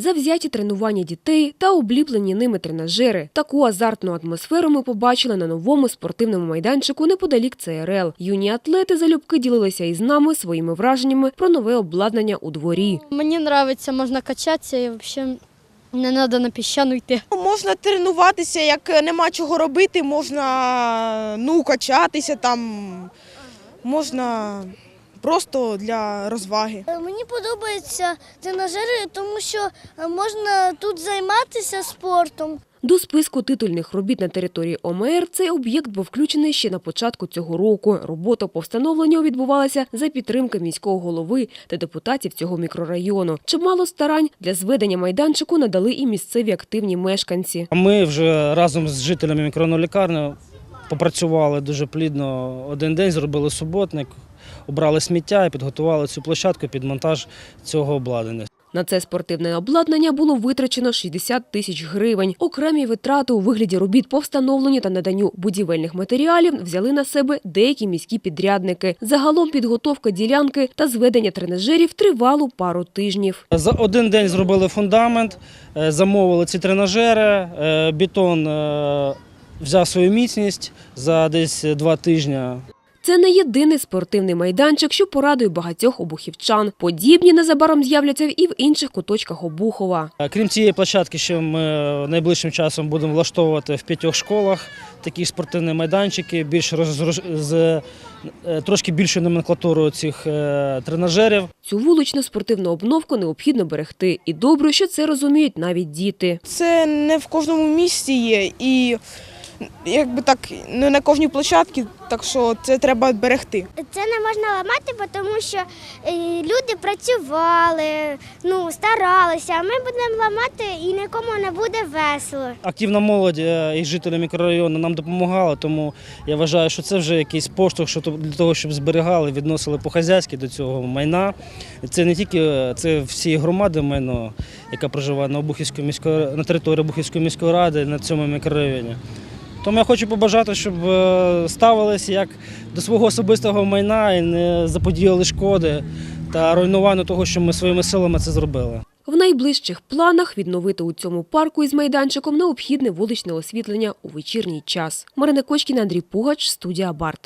Завзяті тренування дітей та обліплені ними тренажери. Таку азартну атмосферу ми побачили на новому спортивному майданчику неподалік ЦРЛ. Юні атлети залюбки ділилися із нами своїми враженнями про нове обладнання у дворі. Мені подобається, можна качатися і взагалі не треба на піщану йти. Можна тренуватися, як нема чого робити, можна ну, качатися там, можна просто для розваги. Мені подобаються тренажери, тому що е, можна тут займатися спортом. До списку титульних робіт на території ОМР цей об'єкт був включений ще на початку цього року. Робота по встановленню відбувалася за підтримки міського голови та депутатів цього мікрорайону. Чимало старань для зведення майданчику надали і місцеві активні мешканці. Ми вже разом з жителями мікрорайонної лікарні попрацювали дуже плідно один день, зробили суботник, обрали сміття і підготували цю площадку під монтаж цього обладнання. На це спортивне обладнання було витрачено 60 тисяч гривень. Окремі витрати у вигляді робіт по встановленню та наданню будівельних матеріалів взяли на себе деякі міські підрядники. Загалом підготовка ділянки та зведення тренажерів тривало пару тижнів. За один день зробили фундамент, е, замовили ці тренажери, е, бетон е, взяв свою міцність за десь два тижні. Це не єдиний спортивний майданчик, що порадує багатьох обухівчан. Подібні незабаром з'являться і в інших куточках Обухова. Крім цієї площадки, ще ми найближчим часом будемо влаштовувати в п'ятьох школах такі спортивні майданчики, більш роз, з е, трошки більшою номенклатурою цих е, тренажерів. Цю вуличну спортивну обновку необхідно берегти. І добре, що це розуміють навіть діти. Це не в кожному місці є і якби так не на кожній площадці, так що це треба берегти. Це не можна ламати, тому що е, люди працювали, ну, старалися, а ми будемо ламати і нікому не буде весело. Активна молодь е, і жителі мікрорайону нам допомагали, тому я вважаю, що це вже якийсь поштовх що для того, щоб зберігали, відносили по-хазяйськи до цього майна. Це не тільки е, це всі громади майно, яка проживає на міської на території Обухівської міської ради на цьому мікрорайоні. Тому я хочу побажати, щоб ставилися як до свого особистого майна і не заподіяли шкоди та руйнування того, що ми своїми силами це зробили. В найближчих планах відновити у цьому парку із майданчиком необхідне вуличне освітлення у вечірній час. Марина Кочкіна, Андрій Пугач, студія Барт.